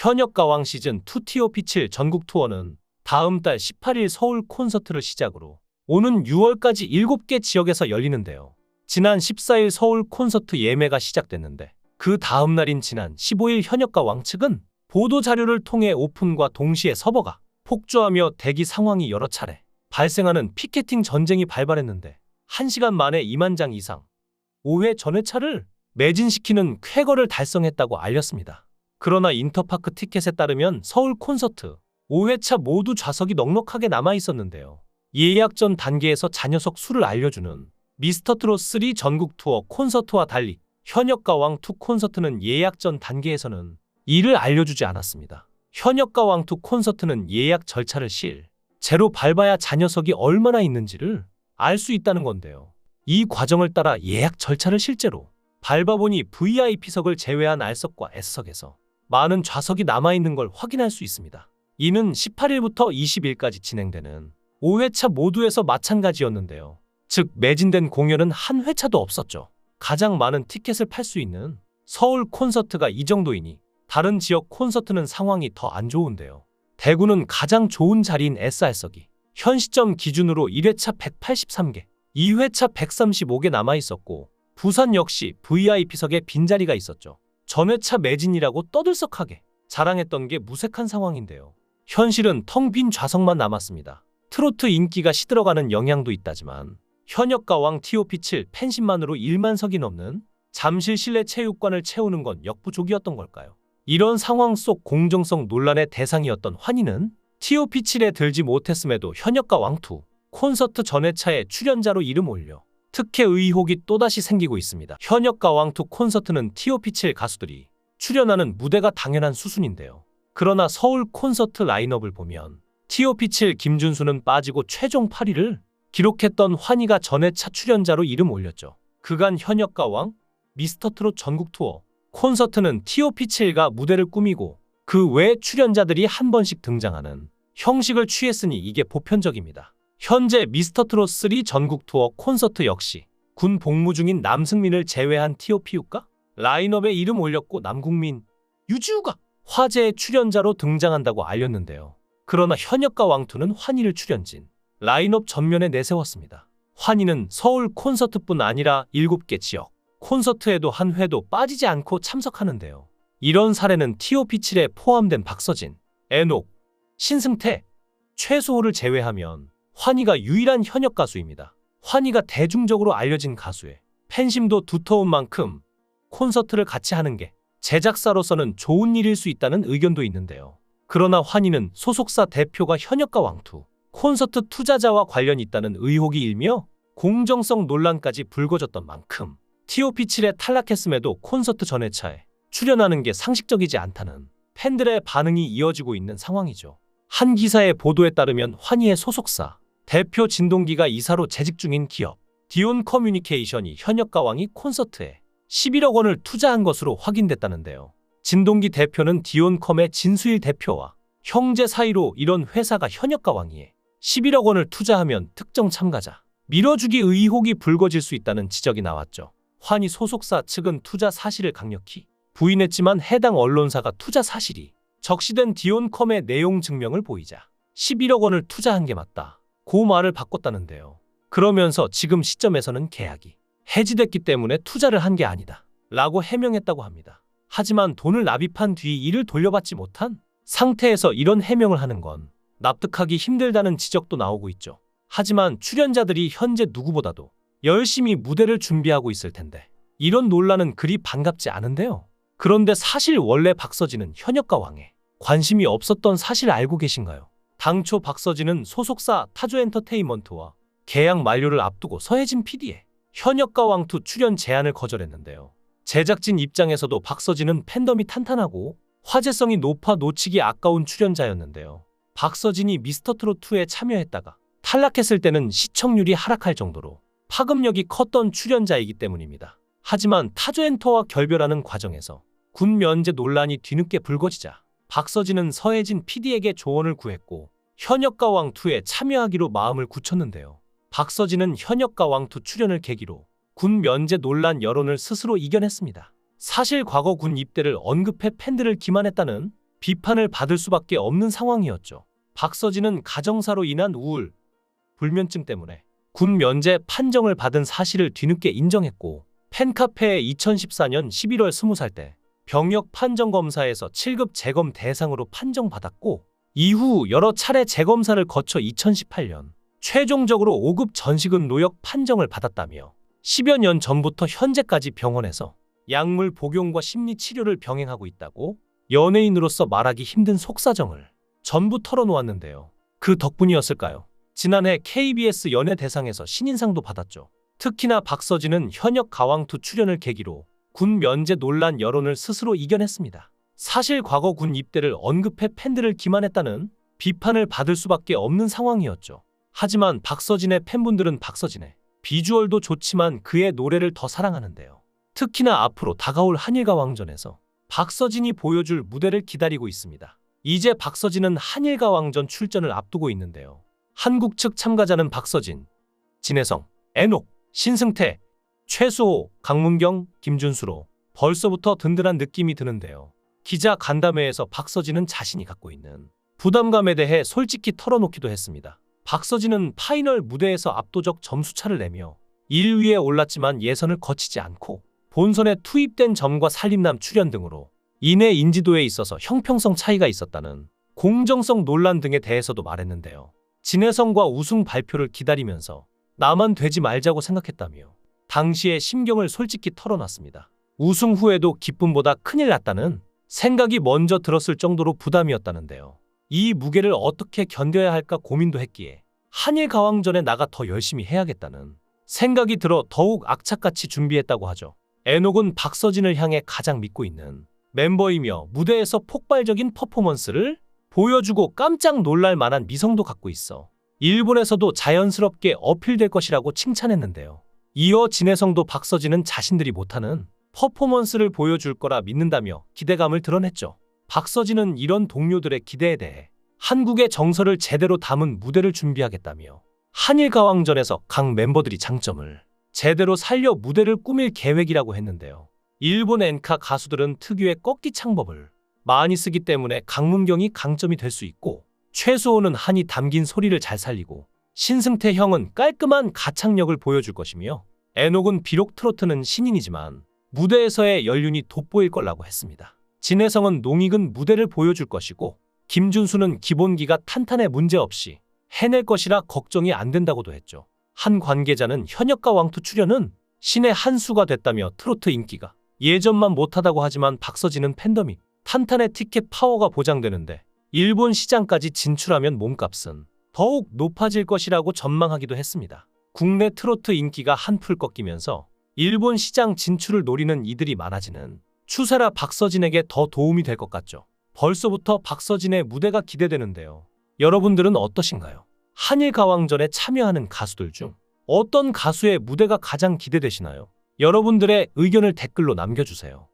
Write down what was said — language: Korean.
현역 가왕 시즌 2 TOP7 전국 투어는 다음 달 18일 서울 콘서트를 시작으로 오는 6월까지 7개 지역에서 열리는데요. 지난 14일 서울 콘서트 예매가 시작됐는데 그 다음 날인 지난 15일 현역가 왕 측은 보도 자료를 통해 오픈과 동시에 서버가 폭주하며 대기 상황이 여러 차례 발생하는 피켓팅 전쟁이 발발했는데 1시간 만에 2만 장 이상 5회 전회차를 매진시키는 쾌거를 달성했다고 알렸습니다. 그러나 인터파크 티켓에 따르면 서울 콘서트 5회차 모두 좌석이 넉넉하게 남아 있었는데요. 예약 전 단계에서 잔여석 수를 알려주는 미스터트롯 3 전국 투어 콘서트와 달리 현역 가왕 2 콘서트는 예약 전 단계에서는 이를 알려주지 않았습니다. 현역 가왕 2 콘서트는 예약 절차를 실 제로 밟아야 잔여석이 얼마나 있는지를 알 수 있다는 건데요. 이 과정을 따라 예약 절차를 실제로 밟아보니 VIP석을 제외한 R석과 S석에서 많은 좌석이 남아있는 걸 확인할 수 있습니다. 이는 18일부터 20일까지 진행되는 5회차 모두에서 마찬가지였는데요. 즉 매진된 공연은 한 회차도 없었죠. 가장 많은 티켓을 팔 수 있는 서울 콘서트가 이 정도이니 다른 지역 콘서트는 상황이 더 안 좋은데요. 대구는 가장 좋은 자리인 SR석이 현 시점 기준으로 1회차 183개, 2회차 135개 남아 있었고 부산 역시 VIP석에 빈자리가 있었죠. 전회차 매진이라고 떠들썩하게 자랑했던 게 무색한 상황인데요. 현실은 텅 빈 좌석만 남았습니다. 트로트 인기가 시들어가는 영향도 있다지만 현역 가왕 TOP7 팬심만으로 1만 석이 넘는 잠실 실내 체육관을 채우는 건 역부족이었던 걸까요? 이런 상황 속 공정성 논란의 대상이었던 환희는 TOP7에 들지 못했음에도 현역가왕 2 콘서트 전회차에 출연자로 이름 올려 특혜 의혹이 또다시 생기고 있습니다. 현역가왕 2 콘서트는 TOP7 가수들이 출연하는 무대가 당연한 수순인데요. 그러나 서울 콘서트 라인업을 보면 TOP7 김준수는 빠지고 최종 8위를 기록했던 환희가 전회차 출연자로 이름 올렸죠. 그간 현역가 왕, 미스터트롯 전국 투어, 콘서트는 TOP7가 무대를 꾸미고 그 외 출연자들이 한 번씩 등장하는 형식을 취했으니 이게 보편적입니다. 현재 미스터트롯 3 전국 투어 콘서트 역시 군 복무 중인 남승민을 제외한 TOPU가 라인업에 이름 올렸고 남국민, 유지우가 화제의 출연자로 등장한다고 알렸는데요. 그러나 현역가 왕투는 환희를 출연진 라인업 전면에 내세웠습니다. 환희는 서울 콘서트뿐 아니라 7개 지역 콘서트에도 한 회도 빠지지 않고 참석하는데요. 이런 사례는 TOP7에 포함된 박서진, 애녹, 신승태, 최소호를 제외하면 환희가 유일한 현역 가수입니다. 환희가 대중적으로 알려진 가수에 팬심도 두터운 만큼 콘서트를 같이 하는 게 제작사로서는 좋은 일일 수 있다는 의견도 있는데요. 그러나 환희는 소속사 대표가 현역가 왕투, 콘서트 투자자와 관련이 있다는 의혹이 일며 공정성 논란까지 불거졌던 만큼 TOP7에 탈락했음에도 콘서트 전회차에 출연하는 게 상식적이지 않다는 팬들의 반응이 이어지고 있는 상황이죠. 한 기사의 보도에 따르면 환희의 소속사 대표 진동기가 이사로 재직 중인 기업 디온 커뮤니케이션이 현역 가왕이 콘서트에 11억 원을 투자한 것으로 확인됐다는데요. 진동기 대표는 디온컴의 진수일 대표와 형제 사이로 이런 회사가 현역 가왕이에 11억 원을 투자하면 특정 참가자 밀어주기 의혹이 불거질 수 있다는 지적이 나왔죠. 환희 소속사 측은 투자 사실을 강력히 부인했지만 해당 언론사가 투자 사실이 적시된 디온컴의 내용 증명을 보이자 11억 원을 투자한 게 맞다. 고 말을 바꿨다는데요. 그러면서 지금 시점에서는 계약이 해지됐기 때문에 투자를 한 게 아니다. 라고 해명했다고 합니다. 하지만 돈을 납입한 뒤 이를 돌려받지 못한 상태에서 이런 해명을 하는 건 납득하기 힘들다는 지적도 나오고 있죠. 하지만 출연자들이 현재 누구보다도 열심히 무대를 준비하고 있을 텐데 이런 논란은 그리 반갑지 않은데요. 그런데 사실 원래 박서진은 현역가 왕에 관심이 없었던 사실 알고 계신가요? 당초 박서진은 소속사 타조 엔터테인먼트와 계약 만료를 앞두고 서혜진 PD의 현역가 왕투 출연 제안을 거절했는데요. 제작진 입장에서도 박서진은 팬덤이 탄탄하고 화제성이 높아 놓치기 아까운 출연자였는데요. 박서진이 미스터트롯2에 참여했다가 탈락했을 때는 시청률이 하락할 정도로 파급력이 컸던 출연자이기 때문입니다. 하지만 타조엔터와 결별하는 과정에서 군 면제 논란이 뒤늦게 불거지자 박서진은 서혜진 PD에게 조언을 구했고 현역가왕2에 참여하기로 마음을 굳혔는데요. 박서진은 현역가왕2 출연을 계기로 군 면제 논란 여론을 스스로 이겨냈습니다. 사실 과거 군 입대를 언급해 팬들을 기만했다는 비판을 받을 수밖에 없는 상황이었죠. 박서진은 가정사로 인한 우울, 불면증 때문에 군 면제 판정을 받은 사실을 뒤늦게 인정했고 팬카페에 2014년 11월 20살 때 병역 판정 검사에서 7급 재검 대상으로 판정받았고 이후 여러 차례 재검사를 거쳐 2018년 최종적으로 5급 전시근 노역 판정을 받았다며 10여 년 전부터 현재까지 병원에서 약물 복용과 심리 치료를 병행하고 있다고 연예인으로서 말하기 힘든 속사정을 전부 털어놓았는데요. 그 덕분이었을까요? 지난해 KBS 연예대상에서 신인상도 받았죠. 특히나 박서진은 현역 가왕투 출연을 계기로 군 면제 논란 여론을 스스로 이겨냈습니다. 사실 과거 군 입대를 언급해 팬들을 기만했다는 비판을 받을 수밖에 없는 상황이었죠. 하지만 박서진의 팬분들은 박서진의 비주얼도 좋지만 그의 노래를 더 사랑하는데요. 특히나 앞으로 다가올 한일가 왕전에서 박서진이 보여줄 무대를 기다리고 있습니다. 이제 박서진은 한일가 왕전 출전을 앞두고 있는데요. 한국 측 참가자는 박서진, 진혜성, 애녹, 신승태, 최수호, 강문경, 김준수로 벌써부터 든든한 느낌이 드는데요. 기자 간담회에서 박서진은 자신이 갖고 있는 부담감에 대해 솔직히 털어놓기도 했습니다. 박서진은 파이널 무대에서 압도적 점수차를 내며 1위에 올랐지만 예선을 거치지 않고 본선에 투입된 점과 살림남 출연 등으로 이내 인지도에 있어서 형평성 차이가 있었다는 공정성 논란 등에 대해서도 말했는데요. 진혜성과 우승 발표를 기다리면서 나만 되지 말자고 생각했다며 당시의 심경을 솔직히 털어놨습니다. 우승 후에도 기쁨보다 큰일 났다는 생각이 먼저 들었을 정도로 부담이었다는데요. 이 무게를 어떻게 견뎌야 할까 고민도 했기에 한일 가왕전에 나가 더 열심히 해야겠다는 생각이 들어 더욱 악착같이 준비했다고 하죠. 애녹은 박서진을 향해 가장 믿고 있는 멤버이며 무대에서 폭발적인 퍼포먼스를 보여주고 깜짝 놀랄 만한 미성도 갖고 있어 일본에서도 자연스럽게 어필될 것이라고 칭찬했는데요. 이어 진혜성도 박서진은 자신들이 못하는 퍼포먼스를 보여줄 거라 믿는다며 기대감을 드러냈죠. 박서진은 이런 동료들의 기대에 대해 한국의 정서를 제대로 담은 무대를 준비하겠다며 한일 가왕전에서 각 멤버들이 장점을 제대로 살려 무대를 꾸밀 계획이라고 했는데요. 일본 엔카 가수들은 특유의 꺾기 창법을 많이 쓰기 때문에 강문경이 강점이 될 수 있고 최수호는 한이 담긴 소리를 잘 살리고 신승태 형은 깔끔한 가창력을 보여줄 것이며 애녹은 비록 트로트는 신인이지만 무대에서의 연륜이 돋보일 거라고 했습니다. 진혜성은 농익은 무대를 보여줄 것이고 김준수는 기본기가 탄탄해 문제없이 해낼 것이라 걱정이 안 된다고도 했죠. 한 관계자는 현역가 왕투 출연은 신의 한 수가 됐다며 트로트 인기가 예전만 못하다고 하지만 박서진은 팬덤이 탄탄해 티켓 파워가 보장되는데 일본 시장까지 진출하면 몸값은 더욱 높아질 것이라고 전망하기도 했습니다. 국내 트로트 인기가 한풀 꺾이면서 일본 시장 진출을 노리는 이들이 많아지는 추세라 박서진에게 더 도움이 될 것 같죠. 벌써부터 박서진의 무대가 기대되는데요. 여러분들은 어떠신가요? 한일 가왕전에 참여하는 가수들 중 어떤 가수의 무대가 가장 기대되시나요? 여러분들의 의견을 댓글로 남겨주세요.